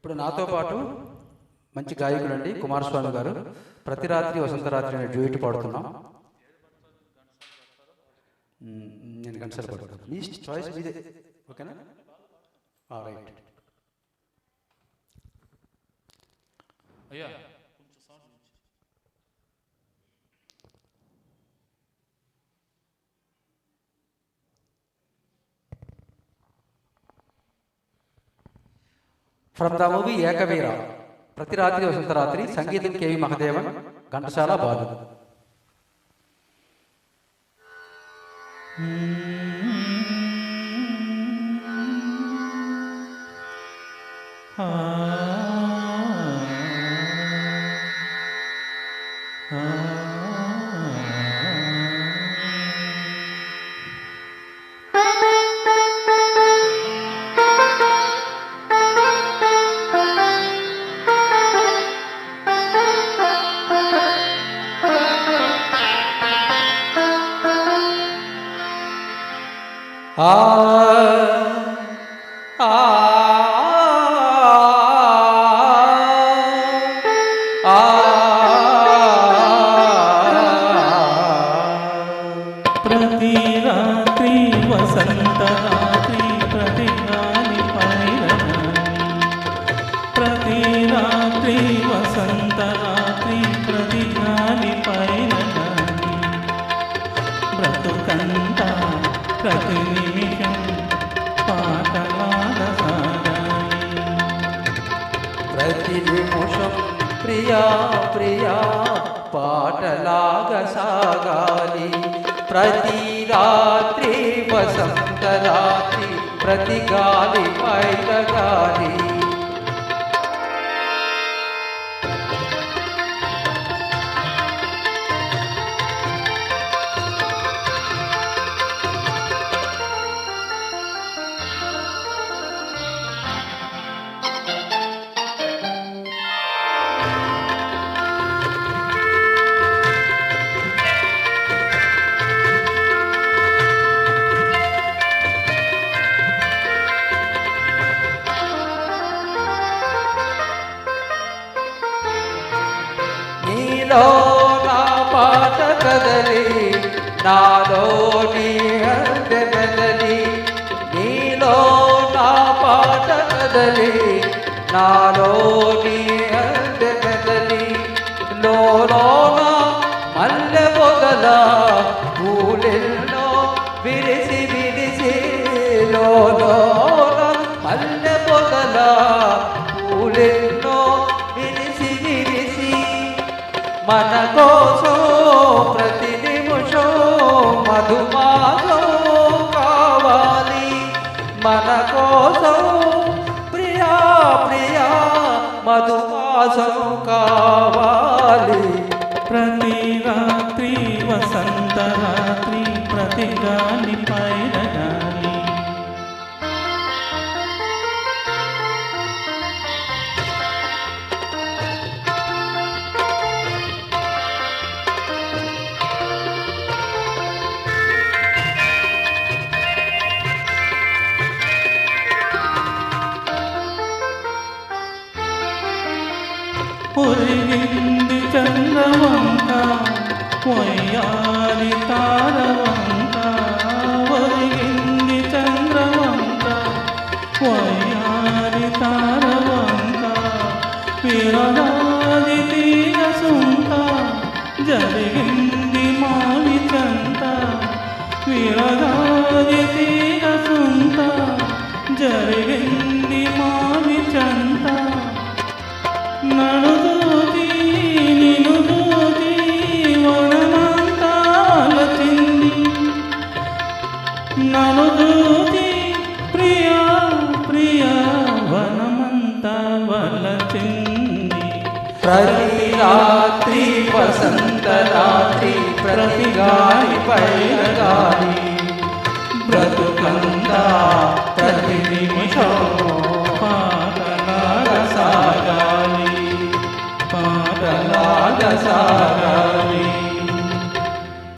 ఇప్పుడు నాతో పాటు మంచి గాయకుడు అండి కుమారస్వామి గారు. ప్రతి రాత్రి వసంత రాత్రి అనే డ్యూయట్ పాడుతున్నాం. నేను కన్సల్ట్ పడుతున్నాను. మీ చాయిస్ మీదే. ఓకేనా? రైట్ అయ్యా ఫ్రమ్ ద మూవీ ఏకవీర. ప్రతి రాత్రి వసంత రాత్రి సంగీతం కేవి మహదేవన్ ఘంటసాల బాలు. ఆ ప్రతి రాత్రి వసంత రాత్రి ప్రతి గాలి ప్రతి రాత్రి వసంత రాత్రి ప్రతి గాలి పైరగాలి బ్రతుకంతా ప్రతి ప్రియా ప్రియా పాటలాగ సాగాలి. ప్రతి రాత్రి వసంత రాత్రి ప్రతి గాలి పైరగాలి ನೀನೋ ನಾ ಪಾಠಕದಲ್ಲಿ ನಾನೋ ನೀ ಹೃದಯದಲ್ಲಿ ನೀನೋ ನಾ ಪಾಠಕದಲ್ಲಿ ನಾನೋ ನೀ ಹೃದಯದಲ್ಲಿ ನೋಡೋಣ ಮಲ್ಲೆ ಮೊದಲ ಕೂಲೆಲ್ಲೋ ಬಿಡಿಸಿ ಬಿಡಿಸಿ మన కోసం ప్రతి నిమిషం మధుమాసం కావాలి. మన కోసం ప్రియా ప్రియా మధుమాసం కావాలి. ప్రతి రాత్రి వసంత రాత్రి ప్రతి గాలి పైన ఒరిగింది చంద్రవంక పొయ్యాలి తారవంక. నను దూచి ప్రియా ప్రియా వనమంతా వలచింది ప్రతి రాత్రి వసంత రాత్రి ప్రతి గాలి పైరగాలి. బ్రతుకంతా ప్రతి నిమిషం పాటలాగ సాగాలి. పాటలాగ సాగాలి.